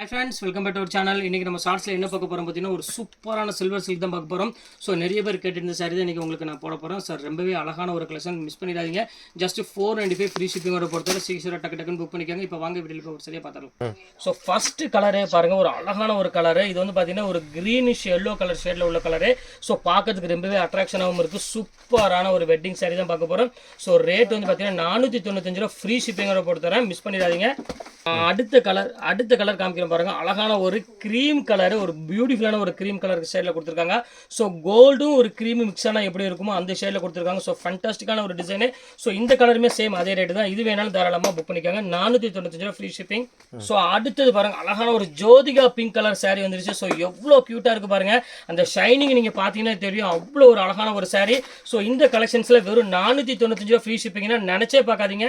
Hi friends welcome back to channel இன்றைக்கி நம்ம ஷார்ட்ஸில் என்ன பார்க்க போகிறோம் பார்த்தீங்கன்னா ஒரு சூப்பரான சில்வர் சில்க் தான் பார்க்க போகிறோம் ஸோ நிறைய பேர் கேட்டிருந்த சாரி தான் இன்றைக்கி உங்களுக்கு நான் போட போகிறேன் சார் ரொம்பவே அழகான ஒரு கலெக்ஷன் மிஸ் பண்ணிடாதீங்க. Just four ninety five free ஷிப்பிங்கோட பொறுத்தவரை சீக்கிரம் டக்கு டக்குன்னு புக் பண்ணிக்காங்க. இப்போ வாங்க வீட்டில் போய் ஒரு சரியாக பார்த்துருவோம் ஸோ ஃபஸ்ட்டு கலரே பாருங்கள் ஒரு அழகான ஒரு கலரு இது வந்து பார்த்தீங்கன்னா ஒரு க்ரீனிஷ் எல்லோ கலர் ஷேடில் உள்ள கலரு ஸோ பார்க்கறதுக்கு ரொம்பவே அட்ராக்ஷனாகவும் இருக்குது சூப்பரான ஒரு வெட்டிங் சாரி தான் பார்க்க போகிறோம் ஸோ ரேட் வந்து பார்த்தீங்கன்னா நானூற்றி தொண்ணூத்தஞ்சு ரூபா ஃப்ரீ ஷிப்பிங்கோட பொறுத்தவரை மிஸ் பண்ணிடாதீங்க. அடுத்த கலர் அடுத்த கலர் காமிக்கிறேன் பாருங்க. அழகான ஒரு க்ரீம் கலர் ஒரு பியூட்டிஃபுல்லான ஒரு க்ரீம் கலர் ஷேடில் கொடுத்துருக்காங்க. ஸோ கோல்டும் ஒரு க்ரீம் மிக்ஸ் ஆனால் எப்படி இருக்குமோ அந்த ஷேடில் கொடுத்துருக்காங்க. ஸோ ஃபண்டாஸ்டிக்கான ஒரு டிசைனு ஸோ இந்த கலருமே சேம் அதே ரேட்டு தான். இது வேணாலும் தாராளமாக புக் பண்ணிக்காங்க. நானூற்றி தொண்ணூத்தஞ்சு ரூபா ஃப்ரீ ஷிப்பிங் ஸோ அடுத்தது பாருங்க. அழகான ஒரு ஜோதிகா பிங்க் கலர் saree வந்துருச்சு. ஸோ எவ்வளோ க்யூட்டாக இருக்கு பாருங்க. அந்த ஷைனிங் நீங்கள் பார்த்தீங்கன்னா தெரியும். அவ்வளோ ஒரு அழகான ஒரு saree. ஸோ இந்த கலெக்ஷன்ஸில் வெறும் நானூற்றி தொண்ணூத்தஞ்சு ரூபா ஃப்ரீ ஷிப்பிங்னா நினச்சே பார்க்காதீங்க.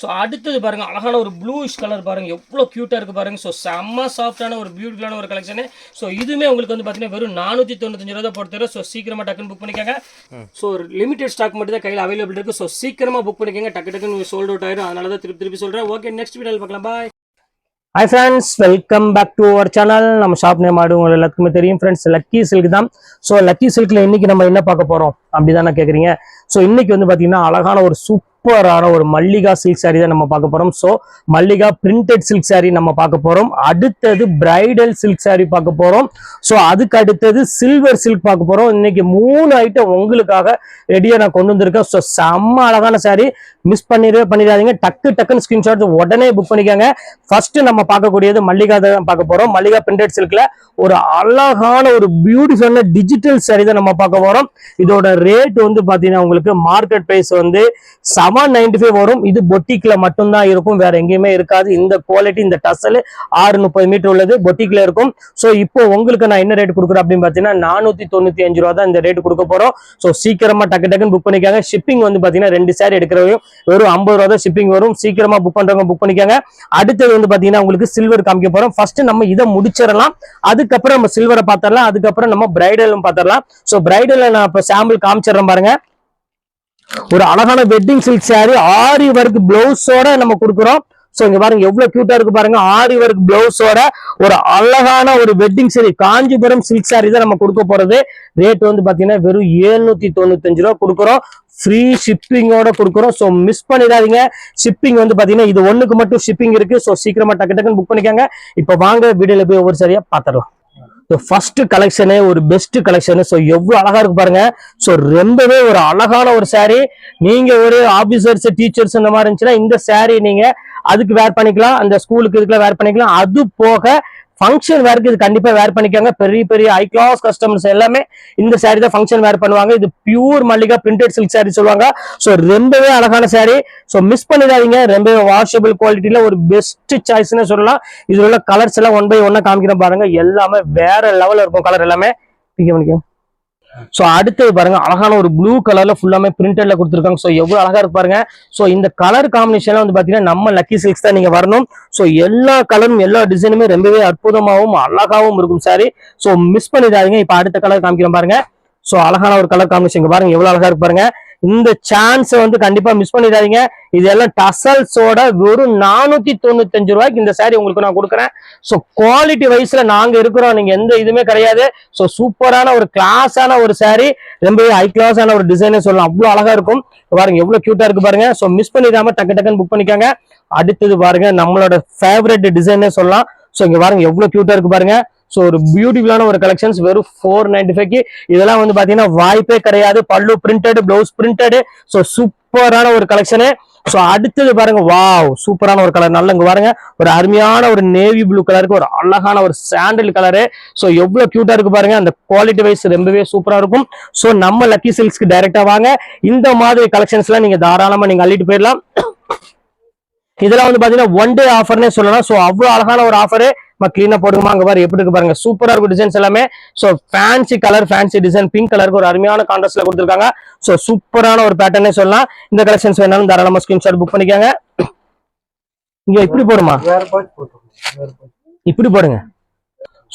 ஸோ அடுத்தது பாருங்க அழகான ஒரு ப்ளூஷ் கலர் பாருங்க. எவ்வளோ க்யூட்டாக இருக்கு பாருங்க. ஸோ செம்ம சாஃப்டான ஒரு பியூட்டிஃபுல்லான ஒரு கலெக்ஷனு ஸோ இதுவுமே உங்களுக்கு வந்து பார்த்தீங்கன்னா வெறும் நானூற்றி தொண்ணூத்தஞ்சு ரூபா பொறுத்தவரை ஸோ சீக்கிரமாக டக்குன்னு புக் பண்ணிக்கோங்க. ஸோ லிமிடெட் ஸ்டாக் மட்டும் தான் கையில் அவைலபிள் இருக்கு. ஸோ சீக்கிரமாக புக் பண்ணிக்கோங்க. டக்கு டக்குன்னு சோல்ட் அவுட் ஆயிரும். அதனால தான் திருப்பி திருப்பி சொல்கிறேன் ஓகே நெக்ஸ்ட் வீடியோவில் பார்க்கலாம். Bye hi friends welcome back to our channel நம்ம ஷாப் நேம் ஆடு உங்களுக்கு எல்லாத்துக்குமே தெரியும் ஃப்ரெண்ட்ஸ் லக்கி சில்க் தான். ஸோ லக்கி சில்க்ல இன்னைக்கு நம்ம என்ன பார்க்க போறோம்? அப்படிதானே கேட்குறீங்க ஸோ இன்னைக்கு வந்து பார்த்தீங்கன்னா அழகான ஒரு சூப்பரான ஒரு மல்லிகா சில்க் saree தான் நம்ம பார்க்க போறோம். So Mallika printed silk saree நம்ம பார்க்க போறோம். அடுத்தது பிரைடல் சில்க் saree பார்க்க போறோம். ஸோ அதுக்கு அடுத்தது சில்வர் சில்க் பார்க்க போறோம். இன்னைக்கு மூணு ஐட்டம் உங்களுக்காக ரெடியாக நான் கொண்டு வந்திருக்கேன். ஸோ செம்ம அழகான saree. மிஸ் பண்ணிடவே பண்ணிடாதீங்க. டக்கு டக்குன்னு ஸ்கிரீன்ஷாட் உடனே புக் பண்ணிக்கோங்க. ஃபர்ஸ்ட் நம்ம பார்க்கக்கூடியது மல்லிகா தான் பார்க்க போறோம். மல்லிகா பிரிண்டட் சில்க்ல ஒரு அழகான ஒரு பியூட்டிஃபுல்லான டிஜிட்டல் saree தான் நம்ம பார்க்க போறோம். இதோட ரேட் வந்து பாத்தீங்கன்னா உங்களுக்கு மார்க்கெட் பிரைஸ் வந்து செவன் நைன்டி ஃபைவ் வரும். இது பொட்டிக்ல மட்டும்தான் இருக்கும். வேற எங்கேயுமே இருக்காது. இந்த குவாலிட்டி இந்த டசல் ஆறு முப்பது மீட்டர் உள்ளது. பொட்டிக்ல இருக்கும். ஸோ இப்போ உங்களுக்கு நான் என்ன ரேட் கொடுக்குறேன் அப்படின்னு பார்த்தீங்கன்னா நானூத்தி தொண்ணூத்தி அஞ்சு ரூபா தான் இந்த ரேட் கொடுக்க போறோம். ஸோ சீக்கிரமா டக்கு டக்குன்னு புக் பண்ணிக்காங்க. ஷிப்பிங் வந்து பாத்தீங்கன்னா ரெண்டு சேர் எடுக்கிறவையும் வெறும் ஐம்பது ரூபா தான் ஷிப்பிங் வரும். சீக்கிரமா புக் பண்றவங்க புக் பண்ணிக்காங்க. அடுத்தது வந்து பாத்தீங்கன்னா உங்களுக்கு சில்வர் காமிக்க போறோம். ஃபர்ஸ்ட் நம்ம இதை முடிச்சிடலாம். அதுக்கப்புறம் நம்ம சில்வரை பார்த்தரலாம் அதுக்கப்புறம் நம்ம பிரைடலும் பார்த்தரலாம் ஸோ பிரைடல் நான் இப்போ சாம்பிள் காமிச்சிடறேன் பாருங்க. ஒரு அழகான wedding silk sari aari work பிளவுஸோட நம்ம கொடுக்குறோம். சோ இங்க பாருங்க எவ்வளவு கியூட்டா இருக்கு பாருங்க. ஆரி ஒர்க் பிளவுஸோட ஒரு அழகான ஒரு வெட்டிங் சாரி காஞ்சிபுரம் சில்க் சாரி தான் நம்ம கொடுக்க போறது. ரேட் வந்து பாத்தீங்கன்னா வெறும் 795 தொண்ணூத்தஞ்சு ரூபா கொடுக்குறோம். ஃப்ரீ ஷிப்பிங்கோட கொடுக்குறோம். ஸோ மிஸ் பண்ணிடாதீங்க. ஷிப்பிங் வந்து பாத்தீங்கன்னா இது ஒண்ணுக்கு மட்டும் ஷிப்பிங் இருக்கு. ஸோ சீக்கிரமா டக்கு டக்குன்னு புக் பண்ணிக்கோங்க. இப்போ வாங்க வீடியோல போய் ஒவ்வொரு சரியா பாத்துடலாம் ஃபர்ஸ்ட் கலெக்ஷனு ஒரு பெஸ்ட் கலெக்ஷனு ஸோ எவ்வளோ அழகா இருக்கு பாருங்க. ஸோ ரொம்பவே ஒரு அழகான ஒரு சாரீ நீங்க ஒரு ஆபீசர்ஸ் டீச்சர்ஸ் இந்த மாதிரி இருந்துச்சுன்னா இந்த சாரீ நீங்க அதுக்கு வேர் பண்ணிக்கலாம். அந்த ஸ்கூலுக்கு இதுக்குலாம் வேர் பண்ணிக்கலாம். அது போக ஃபங்க்ஷன் வேர்க்கு இது கண்டிப்பா வேர் பண்ணிக்கோங்க. பெரிய பெரிய ஹை கிளாஸ் கஸ்டமர்ஸ் எல்லாமே இந்த சாரி தான் ஃபங்க்ஷன் வேர் பண்ணுவாங்க. இது pure Mallika printed silk sari சொல்லுவாங்க. ஸோ ரொம்பவே அழகான சாரி ஸோ மிஸ் பண்ணிடாதீங்க. ரொம்பவே வாஷபிள் குவாலிட்டியில ஒரு பெஸ்ட் சாய்ஸ்னு சொல்லலாம். இதுல உள்ள கலர்ஸ் எல்லாம் ஒன் பை ஒன்னா காமிக்கிறேன் பாருங்க. எல்லாமே வேற லெவல்ல இருக்கும் கலர் எல்லாமே. பிக்க பண்ணிக்கோங்க ஸோ அடுத்தது பாருங்க அழகான ஒரு ப்ளூ கலர்ல ஃபுல்லாமே பிரிண்டட்ல கொடுத்துருக்காங்க. ஸோ எவ்வளவு அழகா இருக்கு பாருங்க. ஸோ இந்த கலர் காம்பினேஷன்ல வந்து பாத்தீங்கன்னா நம்ம லக்கி சில்க்ஸ் தான் நீங்க வரணும். ஸோ எல்லா கலரும் எல்லா டிசைனுமே ரொம்பவே அற்புதமாகவும் அழகாவும் இருக்கும் சாரி ஸோ மிஸ் பண்ணிடாதீங்க. இப்போ அடுத்த கலர் காமிக்கிறேன் பாருங்க. ஸோ அழகான ஒரு கலர் காம்பினேஷன் பாருங்க. எவ்வளவு அழகா இருக்கு பாருங்க. இந்த சான்ஸை வந்து கண்டிப்பா மிஸ் பண்ணிடாதீங்க. இதெல்லாம் டசல்ஸோட வெறும் நானூத்தி தொண்ணூத்தஞ்சு ரூபாய்க்கு இந்த சாரி உங்களுக்கு நான் கொடுக்குறேன். ஸோ குவாலிட்டி வைஸ்ல நாங்க இருக்கிறோம். நீங்க எந்த இதுவுமே கிடையாது. ஸோ சூப்பரான ஒரு கிளாஸான ஒரு சாரி ரொம்பவே ஹை கிளாஸான ஒரு டிசைனே சொல்லலாம். அவ்வளோ அழகா இருக்கும். பாருங்க எவ்வளவு கியூட்டா இருக்கு பாருங்க. ஸோ மிஸ் பண்ணிடாம டக்கு டக்குன்னு புக் பண்ணிக்கோங்க. அடுத்தது பாருங்க நம்மளோட ஃபேவரட் டிசைனே சொல்லலாம். ஸோ இங்க பாருங்க எவ்வளவு கியூட்டா இருக்கு பாருங்க. ஸோ ஒரு பியூட்டிஃபுல்லான ஒரு கலெக்ஷன்ஸ் வெறும் ஃபோர் நைன்டி ஃபைவ்க்கு இதெல்லாம் வந்து பார்த்தீங்கன்னா வாய்ப்பே கிடையாது. பல்லு பிரிண்டட் பிளவுஸ் பிரிண்டடு ஸோ சூப்பரான ஒரு கலெக்ஷனு ஸோ அடுத்தது பாருங்க. வாவ் சூப்பரான ஒரு கலர் நல்ல இங்கே பாருங்க. ஒரு அருமையான ஒரு நேவி ப்ளூ கலருக்கு ஒரு அழகான ஒரு சாண்டில் கலரு ஸோ எவ்வளோ க்யூட்டாக இருக்கு பாருங்க. அந்த குவாலிட்டி வைஸ் ரொம்பவே சூப்பராக இருக்கும். ஸோ நம்ம லக்கி சில்க்ஸ்க்கு டைரெக்டாக வாங்க. இந்த மாதிரி கலெக்ஷன்ஸ்லாம் நீங்கள் தாராளமாக நீங்கள் அள்ளிட்டு போயிடலாம். இதெல்லாம் வந்து பாத்தீங்கன்னா ஒன் டே ஆஃபர்னே சொல்லலாம். ஸோ அவ்வளவு அழகான ஒரு ஆஃபர் நம்ம கிளீனா போடுமா அங்க பாரு எப்படி இருக்கு பாருங்க. சூப்பரா இருக்கும் டிசைன்ஸ் எல்லாமே. So fancy colour fancy design pink கலருக்கு ஒரு அருமையான கான்ட்ராஸ்ட்ல கொடுத்துருக்காங்க. ஸோ சூப்பரான ஒரு பேட்டர்னே சொல்லலாம். இந்த கலெக்ஷன்ஸ் வேணாலும் தாராளமா ஸ்கிரீன்ஷாட் புக் பண்ணிக்கோங்க. இங்க இப்படி போடுமா? இப்படி போடுங்க.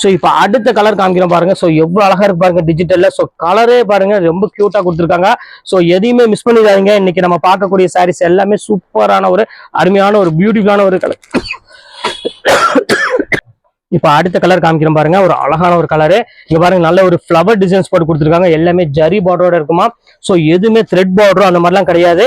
ஸோ இப்போ அடுத்த கலர் காமிக்கிறோம் பாருங்க. ஸோ எவ்வளோ அழகா இருக்கு பாருங்க டிஜிட்டல்ல ஸோ கலரே பாருங்க ரொம்ப கியூட்டா கொடுத்துருக்காங்க. ஸோ எதையுமே மிஸ் பண்ணிடாதீங்க. இன்னைக்கு நம்ம பார்க்கக்கூடிய சாரீஸ் எல்லாமே சூப்பரான ஒரு அருமையான ஒரு பியூட்டிஃபுல்லான ஒரு கலர் இப்போ அடுத்த கலர் காமிக்கிறோம் பாருங்க. ஒரு அழகான ஒரு கலரு இங்க பாருங்க நல்ல ஒரு ஃப்ளவர் டிசைன்ஸ் போட்டு கொடுத்துருக்காங்க. எல்லாமே ஜரி பார்டரோட இருக்குமா? ஸோ எதுவுமே த்ரெட் பார்டரும் அந்த மாதிரிலாம் கிடையாது.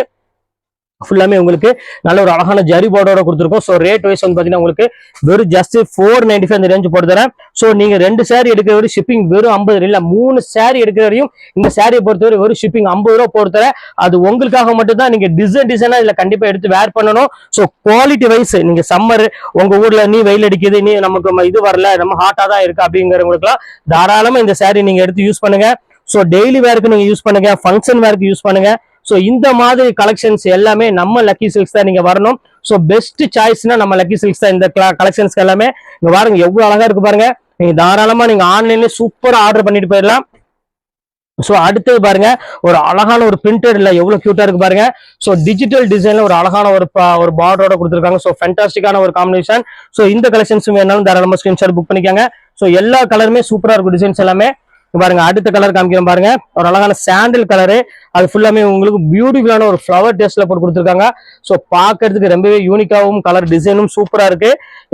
ஃபுல்லாமே உங்களுக்கு நல்ல ஒரு அழகான ஜரி போர்டோட கொடுத்துருக்கோம். ஸோ ரேட் வைஸ் வந்து பார்த்தீங்கன்னா உங்களுக்கு வெறும் ஜஸ்ட் ஃபோர் நைன்டி ஃபைவ் அந்த ரேஞ்ச் போட்டு தரேன். ஸோ நீங்கள் ரெண்டு சேரீ எடுக்கிற வரையும் ஷிப்பிங் வெறும் ஐம்பது இல்லை மூணு சேரீ எடுக்கிற வரையும் இந்த சாரியை பொறுத்தவரை வெறும் ஷிப்பிங் ஐம்பது ரூபா போட்டு தரேன். அது உங்களுக்காக மட்டும் தான் நீங்கள் டிசைன் டிசைனாக இதில் கண்டிப்பாக எடுத்து வேர் பண்ணணும். ஸோ குவாலிட்டி வைஸ் நீங்கள் சம்மர் உங்கள் ஊரில் நீ வெயில் அடிக்குது நீ நமக்கு இது வரல நம்ம ஹாட்டாக தான் இருக்கு அப்படிங்கிறவங்களுக்குலாம் தாராளமாக இந்த சேரீ நீங்கள் எடுத்து யூஸ் பண்ணுங்கள் ஸோ டெய்லி வேருக்கு நீங்கள் யூஸ் பண்ணுங்கள் ஃபங்க்ஷன் வேருக்கு யூஸ் பண்ணுங்கள் ஸோ இந்த மாதிரி கலெக்ஷன்ஸ் எல்லாமே நம்ம லக்கி சில்க்ஸ் தான் நீங்க வரணும். ஸோ பெஸ்ட் சாய்ஸ்னா நம்ம லக்கி சில்க்ஸ் தான். இந்த கலெக்ஷன்ஸ்க்கு எல்லாமே இங்க பாருங்க எவ்வளவு அழகா இருக்கு பாருங்க. நீங்க தாராளமா நீங்க ஆன்லைன்ல சூப்பரா ஆர்டர் பண்ணிட்டு போயிடலாம். ஸோ அடுத்தது பாருங்க ஒரு அழகான ஒரு பிரிண்டட் இல்லை எவ்வளவு கியூட்டா இருக்கு பாருங்க. ஸோ டிஜிட்டல் டிசைன்ல ஒரு அழகான ஒரு ஒரு பார்டரோட கொடுத்துருக்காங்க. ஸோ ஃபென்டாஸ்டிக்கான ஒரு காம்பினேஷன் ஸோ இந்த கலெக்ஷன்ஸும் வேணாலும் தாராளமாக ஸ்கிரீன்ஷாட் புக் பண்ணிக்கோங்க. ஸோ எல்லா கலருமே சூப்பராக இருக்கும் டிசைன்ஸ் எல்லாமே. பாருங்க அடுத்த கலர் காமிக்கிறேன் பாருங்க. ஒரு அழகான சாண்டில் கலரு அது ஃபுல்லாமே உங்களுக்கு பியூட்டிஃபுல்லான ஒரு ஃப்ளவர் டேஸ்ட்ல போட்டு கொடுத்துருக்காங்க. ஸோ பார்க்கறதுக்கு ரொம்பவே யூனிக்காவும் கலர் டிசைனும் சூப்பரா இருக்கு.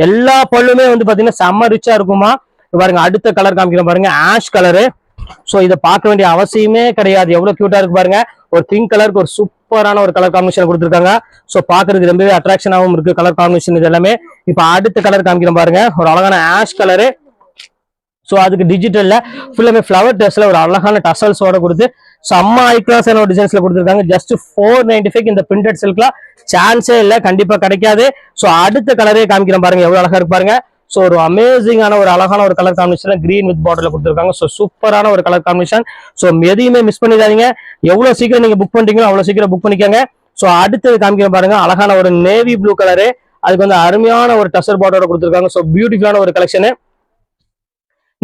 எல்லா பல்லுமே வந்து பாத்தீங்கன்னா செம்ம ரிச்சா இருக்குமா? பாருங்க அடுத்த கலர் காமிக்கிறேன் பாருங்க ஆஷ் கலரு ஸோ இதை பார்க்க வேண்டிய அவசியமே கிடையாது. எவ்வளவு கியூட்டா இருக்கு பாருங்க. ஒரு பிங்க் கலருக்கு ஒரு சூப்பரான ஒரு கலர் காம்பினேஷன் கொடுத்துருக்காங்க. ஸோ பார்க்கறதுக்கு ரொம்பவே அட்ராக்ஷனாகவும் இருக்கு கலர் காம்பினேஷன் இது எல்லாமே. இப்போ அடுத்த கலர் காமிக்கிறேன் பாருங்க. ஒரு அழகான ஆஷ் கலரு ஸோ அதுக்கு டிஜிட்டலில் ஃபுல்லாமே ஃப்ளவர் டெஸ்ட்ல ஒரு அழகான டசல்ஸோட கொடுத்து செம்ம ஐக்ளாஸான கிளாஸான ஒரு டிசைன்ஸ்ல கொடுத்துருக்காங்க. ஜஸ்ட் ஃபோர் நைன்டி ஃபைவ் இந்த பிரிண்டட் சில்க்லாம் சான்ஸே இல்லை கண்டிப்பாக கிடைக்காது. ஸோ அடுத்த கலரே காமிக்கிறேன் பாருங்க எவ்வளோ அழகா இருப்பாருங்க ஸோ ஒரு அமேசிங்கான ஒரு அழகான ஒரு கலர் காம்பினேஷன் கிரீன் வித் பார்டர்ல கொடுத்துருக்காங்க. ஸோ சூப்பரான ஒரு கலர் காம்பினேஷன் ஸோ எதையுமே மிஸ் பண்ணிடாதீங்க. எவ்வளோ சீக்கிரம் நீங்க புக் பண்ணிட்டீங்களோ அவ்வளோ சீக்கிரம் புக் பண்ணிக்கோங்க. ஸோ அடுத்தது காமிக்கிறேன் பாருங்க அழகான ஒரு நேவி ப்ளூ கலரு அதுக்கு வந்து அருமையான ஒரு டசர் பார்டரோட கொடுத்துருக்காங்க. ஸோ பியூட்டிஃபுல்லான ஒரு கலெக்ஷனு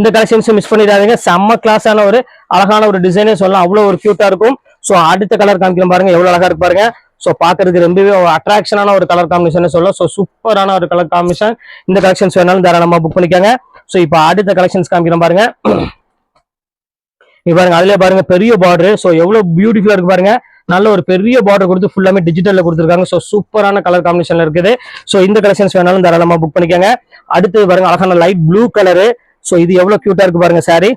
இந்த கலெக்ஷன்ஸும் மிஸ் பண்ணிடாதீங்க. செம்ம கிளாஸான ஒரு அழகான ஒரு டிசைனே சொல்லலாம். அவ்வளோ ஒரு க்யூட்டா இருக்கும். ஸோ அடுத்த கலர் காமிக்கணும் பாருங்க. எவ்வளோ அழகா இருக்கு பாருங்க. ஸோ பார்க்கறதுக்கு ரொம்பவே ஒரு அட்ராக்ஷனான ஒரு கலர் காம்பினேஷன் சொல்லலாம். ஸோ சூப்பரான ஒரு கலர் காம்பினேஷன் இந்த கலெக்ஷன்ஸ் வேணாலும் தாராளமா புக் பண்ணிக்கோங்க. ஸோ இப்போ அடுத்த கலெக்ஷன்ஸ் காமிக்கணும் பாருங்க. இப்போ பாருங்க. அதுல பாருங்க. பெரிய பார்டர் ஸோ எவ்வளவு பியூட்டிஃபுல்லா இருக்கு பாருங்க. நல்ல ஒரு பெரிய பார்டர் கொடுத்து ஃபுல்லாமே டிஜிட்டல்ல கொடுத்துருக்காங்க. ஸோ சூப்பரான கலர் காம்பினேஷன்ல இருக்குது. ஸோ இந்த கலெக்ஷன்ஸ் வேணாலும் தாராளமா புக் பண்ணிக்கோங்க. அடுத்து பாருங்க. அழகான லைட் ப்ளூ கலரு ஸோ இது எவ்வளோ க்யூட்டாக இருக்கு பாருங்க சாரீ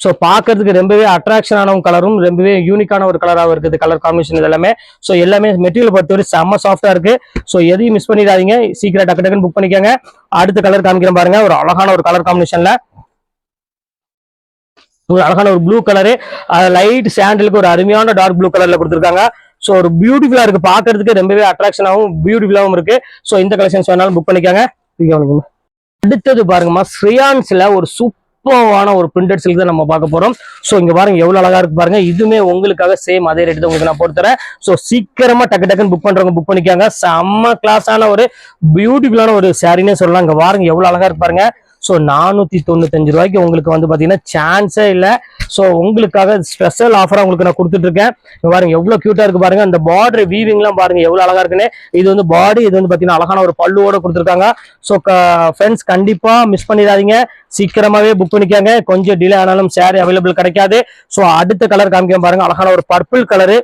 ஸோ பார்க்கறதுக்கு ரொம்பவே அட்ராக்ஷனான கலரும் ரொம்பவே யூனிக்கான ஒரு கலராகவும் இருக்குது கலர் காம்பினேஷன் இது எல்லாமே ஸோ எல்லாமே மெட்டீரியல் பொறுத்தவரை செம்ம சாஃப்டாக இருக்குது ஸோ எதையும் மிஸ் பண்ணிடாதீங்க. சீக்கிரம் டக்கு டக்குன்னு புக் பண்ணிக்கோங்க. அடுத்த கலர் காமிக்கிறேன் பாருங்க. ஒரு அழகான ஒரு கலர் காம்பினேஷனில் ஒரு அழகான ஒரு ப்ளூ கலரு லைட் சாண்டலுக்கு ஒரு அருமையான டார்க் ப்ளூ கலரில் கொடுத்துருக்காங்க. ஸோ ஒரு பியூட்டிஃபுல்லாக இருக்குது பார்க்கறதுக்கு ரொம்பவே அட்ராக்ஷனாகவும் பியூட்டிஃபுல்லாகவும் இருக்குது ஸோ இந்த கலெக்ஷன்ஸ் வேணாலும் புக் பண்ணிக்கோங்க. அடுத்தது பாருங்கம்மா ஸ்ரீயான்ஸ்ல ஒரு சூப்பரான ஒரு பிரிண்டட் சில்க் தான் நம்ம பார்க்க போறோம். ஸோ இங்க பாருங்க எவ்வளவு அழகா இருக்கு பாருங்க. இதுவுமே உங்களுக்காக சேம் அதே ரேட் தான் உங்களுக்கு நான் போட்டு ஸோ சீக்கிரமா டக்கு டக்குன்னு புக் பண்றவங்க புக் பண்ணிக்காங்க. செம்ம கிளாஸான ஒரு பியூட்டிஃபுல்லான ஒரு சாரினே சொல்லலாம். இங்க பாருங்க எவ்வளவு அழகா இருக்கு பாருங்க. ஸோ நானூத்தி தொண்ணூத்தஞ்சு ரூபாய்க்கு உங்களுக்கு வந்து பாத்தீங்கன்னா சான்ஸே இல்லை. ஸோ உங்களுக்காக ஸ்பெஷல் ஆஃபரா உங்களுக்கு நான் கொடுத்துட்டு இருக்கேன் எவ்வளோ பாருங்க எவ்வளவு கியூட்டா இருக்கு பாருங்க. அந்த பார்டர் வீவிங்லாம் பாருங்க எவ்வளவு அழகா இருக்குன்னு. இது வந்து பாடி இது வந்து பாத்தீங்கன்னா அழகான ஒரு பல்லுவோட கொடுத்துருக்காங்க. ஸோ ஃப்ரெண்ட்ஸ் கண்டிப்பா மிஸ் பண்ணிடாதீங்க. சீக்கிரமாவே புக் பண்ணிக்காங்க. கொஞ்சம் டிலே ஆனாலும் சேரீ அவைலபிள் கிடைக்காது. ஸோ அடுத்த கலர் காமிக்க பாருங்க. அழகான ஒரு பர்பிள் கலரு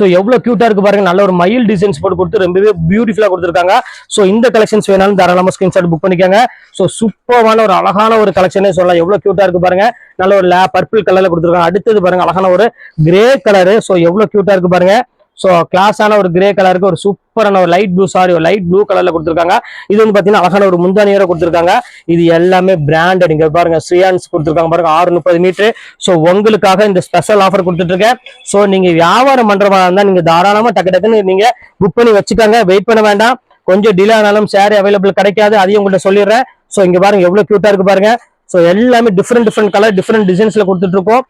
ஸோ எவ்வளோ க்யூட்டாக இருக்கு பாருங்க. நல்ல ஒரு மயில் டிசைன்ஸ் போட்டு கொடுத்து ரொம்பவே பியூட்டிஃபுல்லாக கொடுத்துருக்காங்க. ஸோ இந்த கலெக்ஷன்ஸ் வேணாலும் தாராளமா ஸ்கிரீன்ஷாட் புக் பண்ணிக்கோங்க. ஸோ சூப்பரான ஒரு அழகான ஒரு கலெக்ஷனே சொல்லலாம். எவ்வளோ க்யூட்டாக இருக்கு பாருங்க. நல்ல ஒரு லே பர்பிள் கலர்ல கொடுத்துருக்காங்க. அடுத்தது பாருங்க அழகான ஒரு கிரே கலரு ஸோ எவ்வளோ க்யூட்டாக இருக்கு பாருங்க. ஸோ கிளாஸான ஒரு கிரே கலருக்கு ஒரு சூப்பரான ஒரு லைட் ப்ளூ சாரி ஒரு லைட் ப்ளூ கலர்ல கொடுத்துருக்காங்க. இது வந்து பார்த்தீங்கன்னா அழகான ஒரு முந்தானியோட கொடுத்துருக்காங்க. இது எல்லாமே பிராண்டட் இங்க பாருங்க ஸ்ரீயான்ஸ் கொடுத்துருக்காங்க பாருங்க ஆறு முப்பது மீட்டர் ஸோ உங்களுக்காக இந்த ஸ்பெஷல் ஆஃபர் கொடுத்துட்டு இருக்கேன் ஸோ நீங்க வியாபாரம் பண்றவா இருந்தா நீங்க தாராளமா டக்கு டக்குன்னு நீங்க புக் பண்ணி வச்சுக்கோங்க. வெயிட் பண்ண வேண்டாம். கொஞ்சம் டிலே ஆனாலும் சேரீ அவைலபிள் கிடைக்காது. அதையும் உங்கள்கிட்ட சொல்லிடுறேன். ஸோ இங்க பாருங்க எவ்வளவு கியூட்டா இருக்கு பாருங்க. ஸோ எல்லாமே டிஃப்ரெண்ட் டிஃப்ரெண்ட் கலர் டிஃப்ரெண்ட் டிசைன்ஸ்ல கொடுத்துட்டு இருக்கோம்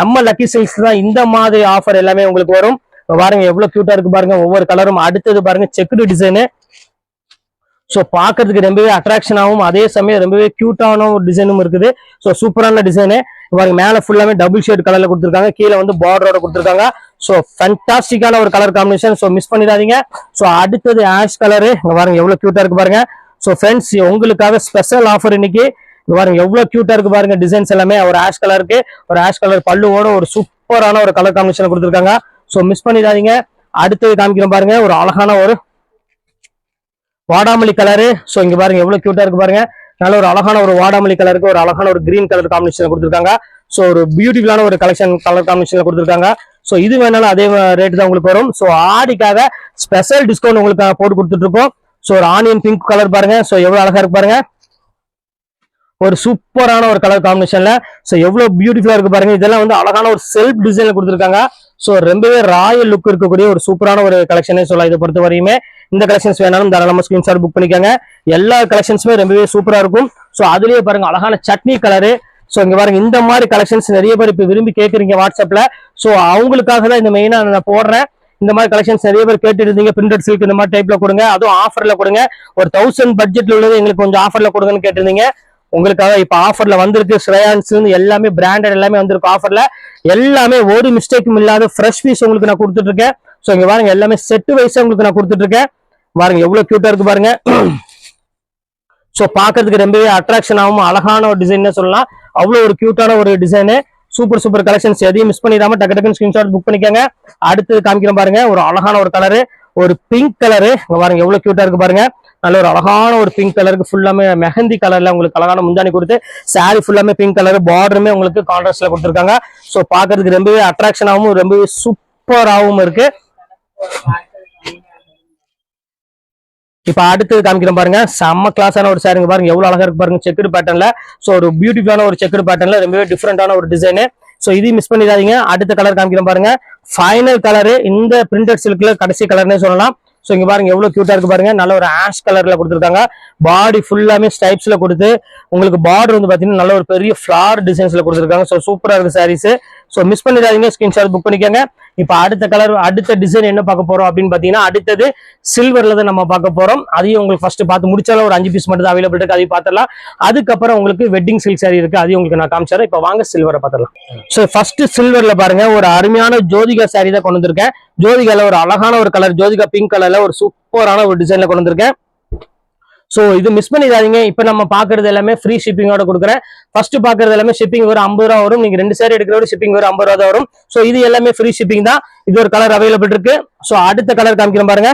நம்ம லக்கி சில்க்ஸ் தான் இந்த மாதிரி ஆஃபர் எல்லாமே உங்களுக்கு வரும். இப்போ பாருங்க எவ்வளவு கியூட்டா இருக்கு பாருங்க. ஒவ்வொரு கலரும் அடுத்தது பாருங்க செக்குடு டிசைனு ஸோ பார்க்கறதுக்கு ரொம்பவே அட்ராக்ஷனாகவும் அதே சமயம் ரொம்பவே கியூட்டான ஒரு டிசைனும் இருக்குது. ஸோ சூப்பரான டிசைனு பாருங்க மேல ஃபுல்லாமே டபுள் ஷேட் கலர்ல கொடுத்துருக்காங்க. கீழே வந்து பார்டரோட கொடுத்துருக்காங்க. ஸோ ஃபண்டாஸ்டிக்கான ஒரு கலர் காம்பினேஷன் ஸோ மிஸ் பண்ணிடாதீங்க. ஸோ அடுத்தது ஆஷ் கலரு இங்க பாருங்க எவ்வளவு கியூட்டா இருக்கு பாருங்க. ஸோ ஃப்ரெண்ட்ஸ் உங்களுக்காக ஸ்பெஷல் ஆஃபர் இன்னைக்கு. பாருங்க எவ்வளவு கியூட்டா இருக்கு பாருங்க டிசைன்ஸ் எல்லாமே. ஒரு ஆஷ் கலருக்கு ஒரு ஆஷ் கலர் பல்லுவோட ஒரு சூப்பரான ஒரு கலர் காம்பினேஷன் கொடுத்துருக்காங்க. ஸோ மிஸ் பண்ணிடாதீங்க. அடுத்தது காமிக்கிறோம் பாருங்க. ஒரு அழகான ஒரு வாடாமல்லி கலரு ஸோ இங்க பாருங்க எவ்வளவு கியூட்டா இருக்கு பாருங்க. நல்ல ஒரு அழகான ஒரு வாடாமல்லி கலருக்கு ஒரு அழகான ஒரு கிரீன் கலர் காம்பினேஷன் கொடுத்துருக்காங்க. ஸோ ஒரு பியூட்டிஃபுல்லான ஒரு கலெக்ஷன் கலர் காம்பினேஷன் கொடுத்துருக்காங்க. ஸோ இது வேணாலும் அதே ரேட்டு தான் உங்களுக்கு வரும். ஸோ ஆடிக்காக ஸ்பெஷல் டிஸ்கவுண்ட் உங்களுக்கு போட்டு கொடுத்துட்டு இருக்கோம். ஸோ ஒரு ஆனியன் பிங்க் கலர் பாருங்க. ஸோ எவ்வளவு அழகா இருக்கு பாருங்க. ஒரு சூப்பரான ஒரு கலர் காம்பினேஷன்ல ஸோ எவ்வளவு பியூட்டிஃபுல்லா இருக்கு பாருங்க. இதெல்லாம் வந்து அழகான ஒரு செல்ஃப் டிசைன்ல கொடுத்துருக்காங்க. ஸோ ரொம்பவே ராயல் லுக் இருக்கக்கூடிய ஒரு சூப்பரான ஒரு கலெக்ஷனே சொல்லலாம் இதை பொறுத்த வரையுமே இந்த கலெக்ஷன்ஸ் வேணாலும் தாராளமா ஸ்கிரீன்ஷாட் புக் பண்ணிக்கோங்க. எல்லா கலெக்ஷன்ஸுமே ரொம்பவே சூப்பரா இருக்கும். ஸோ அதுலயே பாருங்க அழகான சட்னி கலரு ஸோ இங்க பாருங்க இந்த மாதிரி கலெக்ஷன்ஸ் நிறைய பேர் இப்போ விரும்பி கேட்குறீங்க வாட்ஸ்அப்ல ஸோ அவங்களுக்காக தான் இந்த மெயினா நான் போடுறேன். இந்த மாதிரி கலெக்ஷன்ஸ் நிறைய பேர் கேட்டு இருந்தீங்க பிரிண்டட் சில்க் இந்த மாதிரி டைப்ல கொடுங்க. அதுவும் ஆஃபர்ல கொடுங்க. ஒரு தௌசண்ட் பட்ஜெட்ல உள்ளது எங்களுக்கு கொஞ்சம் ஆஃபர்ல கொடுங்கன்னு கேட்டிருந்தீங்க. உங்களுக்காக இப்ப ஆஃபர்ல வந்திருக்கு ஸ்ரேயான்ஸ் எல்லாமே பிராண்டட் எல்லாமே வந்திருக்கு ஆஃபர்ல எல்லாமே ஒரு மிஸ்டேக்கும் இல்லாத ஃப்ரெஷ் பீஸ் உங்களுக்கு நான் கொடுத்துட்டு இருக்கேன் ஸோ இங்க பாருங்க எல்லாமே செட்டு வைஸா உங்களுக்கு நான் கொடுத்துட்டு இருக்கேன் பாருங்க எவ்வளவு கியூட்டா இருக்கு பாருங்க. ஸோ பார்க்கறதுக்கு ரொம்பவே அட்ராக்ஷன் ஆகும் அழகான ஒரு டிசைன் சொல்லலாம். அவ்வளோ ஒரு கியூட்டான ஒரு டிசைனு சூப்பர் சூப்பர் கலெக்ஷன்ஸ் எதையும் மிஸ் பண்ணிடாம டக்கு டக்குன்னு ஸ்கிரீன்ஷாட் புக் பண்ணிக்கோங்க. அடுத்து காமிக்கிறேன் பாருங்க ஒரு அழகான ஒரு கலரு ஒரு பிங்க் கலரு பாருங்க எவ்வளவு கியூட்டா இருக்கு பாருங்க. நல்ல ஒரு அழகான ஒரு பிங்க் கலருக்கு ஃபுல்லாமே மெஹந்தி கலர்ல உங்களுக்கு அழகான முந்தானி கொடுத்து சாரி ஃபுல்லாமே பிங்க் கலர் பார்டருமே உங்களுக்கு கான்ட்ராஸ்ட்ல கொடுத்துருக்காங்க. ஸோ பாக்குறதுக்கு ரொம்பவே அட்ராக்ஷனாகவும் ரொம்பவே சூப்பராகவும் இருக்கு. இப்ப அடுத்து காமிக்கிறேன் பாருங்க. செம்ம கிளாஸான ஒரு சாரிங்க பாருங்க. எவ்வளவு அழகா இருக்கு பாருங்க. செக்குடு பேட்டர்ன்ல சோ ஒரு பியூட்டிஃபுல்லான ஒரு செக்குடு பேட்டர்ன்ல ரொம்பவே டிஃப்ரெண்டான ஒரு டிசைனு சோ இதையும் மிஸ் பண்ணிடாதீங்க. அடுத்த கலர் காமிக்கிறேன் பாருங்க. ஃபைனல் கலரு இந்த பிரிண்டட் சில்க்ல கடைசி கலர்னே சொல்லலாம். ஸோ இங்கே பாருங்க எவ்வளோ க்யூட்டாக இருக்கு பாருங்க. நல்ல ஒரு ஆஷ் கலரில் கொடுத்துருக்காங்க. பாடி ஃபுல்லாமே ஸ்டைப்ஸில் கொடுத்து உங்களுக்கு பார்டர் வந்து பார்த்தீங்கன்னா நல்ல ஒரு பெரிய ஃப்ளார் டிசைன்ஸில் கொடுத்துருக்காங்க. ஸோ சூப்பராக இருக்குது சாரீஸு சோ மிஸ் பண்ணிடாதீங்க ஸ்கிரீன்ஷாட் புக் பண்ணிக்கோங்க. இப்ப அடுத்த கலர் அடுத்த டிசைன் என்ன பார்க்க போறோம் அப்படின்னு பாத்தீங்கன்னா அடுத்தது சில்வர்ல தான் நம்ம பார்க்க போறோம். அதையும் உங்களுக்கு ஃபர்ஸ்ட் பார்த்து முடிச்சாலும் ஒரு அஞ்சு பீஸ் மட்டும் தான் அவைலபிள் இருக்கு அதையும் பார்த்துடலாம். அதுக்கப்புறம் உங்களுக்கு வெட்டிங் சில்க் சாரி இருக்கு அதையும் உங்களுக்கு நான் காமிச்சாரேன் இப்ப வாங்க சில்வரை பார்த்துடலாம். ஸோ ஃபர்ஸ்ட் சில்வர்ல பாருங்க ஒரு அருமையான ஜோதிகா சாரி தான் கொண்டு வந்திருக்கேன். ஜோதிகால ஒரு அழகான ஒரு கலர் ஜோதிகா பிங்க் கலர்ல ஒரு சூப்பரான ஒரு டிசைன்ல கொண்டு வந்திருக்கேன். ஸோ இது மிஸ் பண்ணிடாதீங்க. இப்போ நம்ம பார்க்கறது எல்லாமே ஃப்ரீ ஷிப்பிங்கோட கொடுக்குறேன். ஃபர்ஸ்ட் பார்க்கறது எல்லாமே ஷிப்பிங் ஒரு ஐம்பது ரூபா வரும். நீங்கள் ரெண்டு சேர் எடுக்கிறோட ஷிப்பிங் ஒரு ஐம்பது ரூபா தான் வரும். ஸோ இது எல்லாமே ஃப்ரீ ஷிப்பிங் தான். இது ஒரு கலர் அவைலபிள் இருக்கு. ஸோ அடுத்த கலர் காமிக்கிறேன் பாருங்க.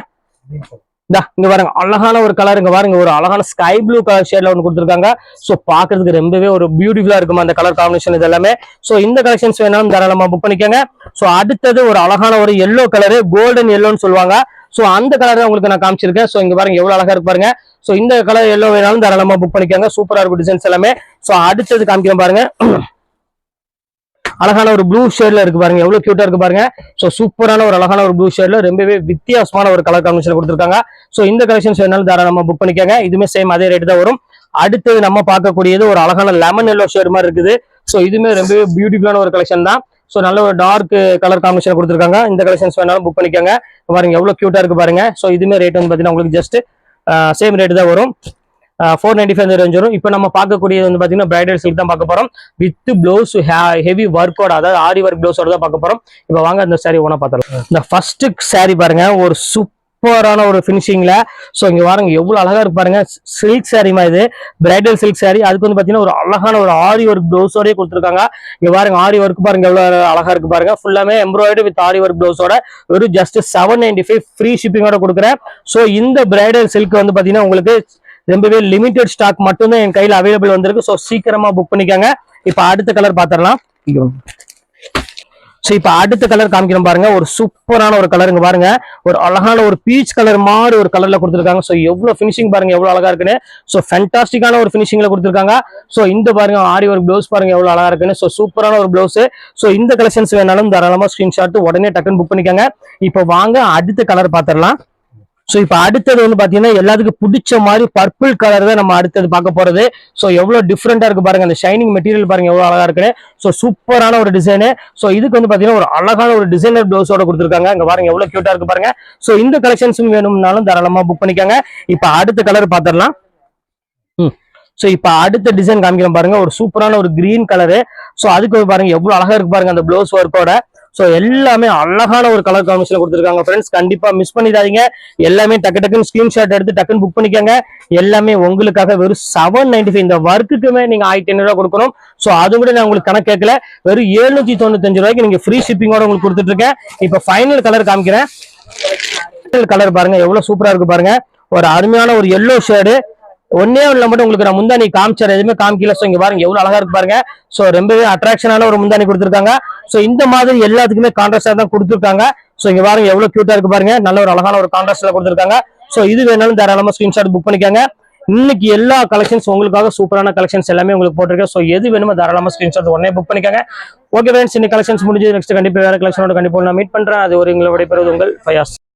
இந்தா இங்க பாருங்க. அழகான ஒரு கலர் இங்க பாருங்க. ஒரு அழகான ஸ்கை ப்ளூ கலர் ஷேட்ல ஒன்று கொடுத்துருக்காங்க. ஸோ பாக்குறதுக்கு ரொம்பவே ஒரு பியூட்டிஃபுல்லா இருக்கும் அந்த கலர் காம்பினேஷன் இது எல்லாமே ஸோ இந்த கலெக்ஷன்ஸ் வேணாலும் தாராளமா புக் பண்ணிக்கோங்க. ஸோ அடுத்தது ஒரு அழகான ஒரு எல்லோ கலரு கோல்டன் எல்லோன்னு சொல்லுவாங்க. ஸோ அந்த கலர் உங்களுக்கு நான் காமிச்சிருக்கேன். ஸோ இங்க பாருங்க எவ்வளவு அழகா இருப்பாருங்க ஸோ இந்த கலர் எல்லோ வேணாலும் தாராளமா புக் பண்ணிக்கோங்க. சூப்பரா இருக்கும் டிசைன்ஸ் எல்லாமே. ஸோ அடுத்தது காமிக்கிறேன் பாருங்க. அழகான ஒரு ப்ளூ ஷேட்ல இருக்கு பாருங்க. எவ்வளவு கியூட்டா இருக்கு பாருங்க. ஸோ சூப்பரான ஒரு அழகான ஒரு ப்ளூ ஷேட்ல ரொம்பவே வித்தியாசமான ஒரு கலர் காம்பினேஷன் கொடுத்துருக்காங்க. ஸோ இந்த கலெக்ஷன்ஸ் வேணாலும் தாராளமா புக் பண்ணிக்கோங்க. இதுவுமே சேம் அதே ரேட் தான் வரும். அடுத்தது நம்ம பார்க்கக்கூடியது ஒரு அழகான லெமன் எல்லோ ஷேட் மாதிரி இருக்குது. ஸோ இதுவுமே ரொம்பவே பியூட்டிஃபுல்லான ஒரு கலெக்ஷன் தான். ஸோ நல்ல ஒரு டார்க் கலர் காம்பினேஷன் கொடுத்துருக்காங்க. இந்த கலெக்ஷன்ஸ் வேணாலும் புக் பண்ணிக்கோங்க. பாருங்க எவ்வளோ க்யூட்டாக இருக்கு பாருங்க. ஸோ இதுவுமே ரேட் வந்து பார்த்தீங்கன்னா உங்களுக்கு ஜஸ்ட் சேம் ரேட் தான் வரும். ஃபோர் நைன்டி ஃபைவ் ரேஞ்ச் வரும். இப்போ நம்ம பார்க்கக்கூடியது வந்து பார்த்தீங்கன்னா பிரைடல் சில்க் தான் பார்க்க போகிறோம் வித் ப்ளவுஸ் ஹெவி ஒர்க்கோட அதாவது ஆரி ஒர்க் ப்ளவுஸோட தான் பார்க்க போகிறோம் இப்போ வாங்க அந்த சாரி ஒன்றா பார்த்துக்கலாம் இந்த ஃபர்ஸ்ட் சாரி பாருங்க ஒரு சூப்பரான ஒரு ஃபினிஷிங்ல ஸோ இங்க வாருங்க எவ்வளவு அழகா இருக்கு பாருங்க. சில்க் சாரிமா இது. பிரைடல் சில்க் சாரி அதுக்கு வந்து பாத்தீங்கன்னா ஒரு அழகான ஒரு ஆரி ஒர்க் ப்ளவுஸோடய கொடுத்துருக்காங்க. இங்க பாருங்க ஆரி ஒர்க் பாருங்க எவ்வளவு அழகா இருக்கு பாருங்க. ஃபுல்லாமே எம்ப்ராய்டரி வித் ஆரி ஒர்க் ப்ளவுஸோட வெறும் just seven ninety five free ஷிப்பிங்கோட கொடுக்குறேன். ஸோ இந்த பிரைடல் சில்க் வந்து பாத்தீங்கன்னா உங்களுக்கு ரொம்பவே லிமிடெட் ஸ்டாக் மட்டும்தான் என் கையில அவைலபிள் வந்திருக்கு. ஸோ சீக்கிரமா புக் பண்ணிக்கோங்க. இப்போ அடுத்த கலர் பாத்திரலாம் ஸோ இப்போ அடுத்த கலர் காமிக்கிறோம் பாருங்க. ஒரு சூப்பரான ஒரு கலருங்க பாருங்க. ஒரு அழகான ஒரு பீச் கலர் மாதிரி ஒரு கலர்ல கொடுத்துருக்காங்க. ஸோ எவ்வளவு ஃபினிஷிங் பாருங்க எவ்வளவு அழகா இருக்குன்னு. ஸோ ஃபென்டாஸ்டிக்கான ஒரு ஃபினிஷிங்ல கொடுத்துருக்காங்க. ஸோ இந்த பாருங்க ஆரி ஒரு ப்ளவுஸ் பாருங்க எவ்வளவு அழகா இருக்குன்னு. ஸோ சூப்பரான ஒரு ப்ளவுஸ் ஸோ இந்த கலெக்ஷன்ஸ் வேணாலும் தாராளமா ஸ்கிரீன்ஷாட் உடனே டக்குன்னு புக் பண்ணிக்கோங்க. இப்போ வாங்க அடுத்த கலர் பார்த்துடலாம். ஸோ இப்போ அடுத்தது வந்து பார்த்தீங்கன்னா எல்லாத்துக்கும் பிடிச்ச மாதிரி பர்பிள் கலர் தான் நம்ம அடுத்தது பார்க்க போகிறது ஸோ எவ்வளோ டிஃப்ரெண்ட்டாக இருக்குது பாருங்கள் அந்த ஷைனிங் மெட்டீரியல் பாருங்கள் எவ்வளோ அழகாக இருக்குன்னு. ஸோ சூப்பரான ஒரு டிசைனு ஸோ இதுக்கு வந்து பார்த்தீங்கன்னா ஒரு அழகான ஒரு டிசைனர் ப்ளவுஸோட கொடுத்துருக்காங்க. அங்கே பாருங்க எவ்வளோ க்யூட்டாக இருக்கு பாருங்கள் ஸோ இந்த கலெக்ஷன்ஸும் வேணும்னாலும் தாராளமாக புக் பண்ணிக்கோங்க. இப்போ அடுத்த கலர் பார்த்துடலாம் ம். ஸோ இப்போ அடுத்த டிசைன் காமிக்கிறோம் பாருங்க. ஒரு சூப்பரான ஒரு கிரீன் கலரு ஸோ அதுக்கு வந்து பாருங்க எவ்வளோ அழகாக இருக்கு பாருங்க அந்த ப்ளவுஸ் ஒர்க்கோட ஸோ எல்லாமே அழகான ஒரு கலர் காம்பினேஷன் கொடுத்துருக்காங்க. ஃப்ரெண்ட்ஸ் கண்டிப்பாக மிஸ் பண்ணிடாதீங்க. எல்லாமே டக்கு டக்குன்னு ஸ்கிரீன்ஷாட் எடுத்து டக்குன்னு புக் பண்ணிக்கோங்க. எல்லாமே உங்களுக்காக வெறும் செவன் நைன்டி ஃபைவ் இந்த ஒர்க்குக்குமே நீங்கள் ஆயிரத்தி ஐநூறுவா கொடுக்கணும். ஸோ அது கூட நான் உங்களுக்கு கணக்கு கேட்கல. வெறும் எழுநூத்தி தொண்ணூத்தஞ்சு ரூபாய்க்கு நீங்கள் ஃப்ரீ ஷிப்பிங்கோட உங்களுக்கு கொடுத்துட்டு இருக்கேன் இப்போ ஃபைனல் கலர் காமிக்கிறேன். கலர் பாருங்க எவ்வளோ சூப்பராக இருக்கு பாருங்க. ஒரு அருமையான ஒரு எல்லோ ஷேடு ஒன்னே ஒண்ணுல மட்டும் உங்களுக்கு நான் முந்தானி காமிச்சார் எதுவுமே காமிக்கல. ஸோ இங்க பாருங்க எவ்வளவு அழகா இருக்கு பாருங்க. ஸோ ரொம்பவே அட்ராக்ஷனான ஒரு முந்தானி கொடுத்துருக்காங்க. ஸோ இந்த மாதிரி எல்லாத்துக்குமே கான்ட்ராஸ்டா தான் கொடுத்துருக்காங்க. ஸோ இங்க பாருங்க எவ்வளவு கியூட்டா இருக்கு பாருங்க. நல்ல ஒரு அழகான ஒரு கான்ட்ராஸ்ட்ல கொடுத்துருக்காங்க. ஸோ இது வேணாலும் தாராளமா ஸ்கிரீன்ஷாட் புக் பண்ணிக்கோங்க. இன்னைக்கு எல்லா கலெக்ஷன்ஸ் உங்களுக்காக சூப்பரான கலெக்ஷன்ஸ் எல்லாமே உங்களுக்கு போட்டிருக்கேன். ஸோ எது வேணுமோ தாராளமா ஸ்கிரீன்ஷாட் உடனே புக் பண்ணிக்கோங்க. ஓகே ஃப்ரெண்ட்ஸ் இந்த கலெக்ஷன்ஸ் முடிஞ்சது. நெக்ஸ்ட் கண்டிப்பா வேற கலெக்ஷனோட கண்டிப்பா நான் மீட் பண்றேன். அது ஒரு உங்களை உங்கள் ஃபயாஸ்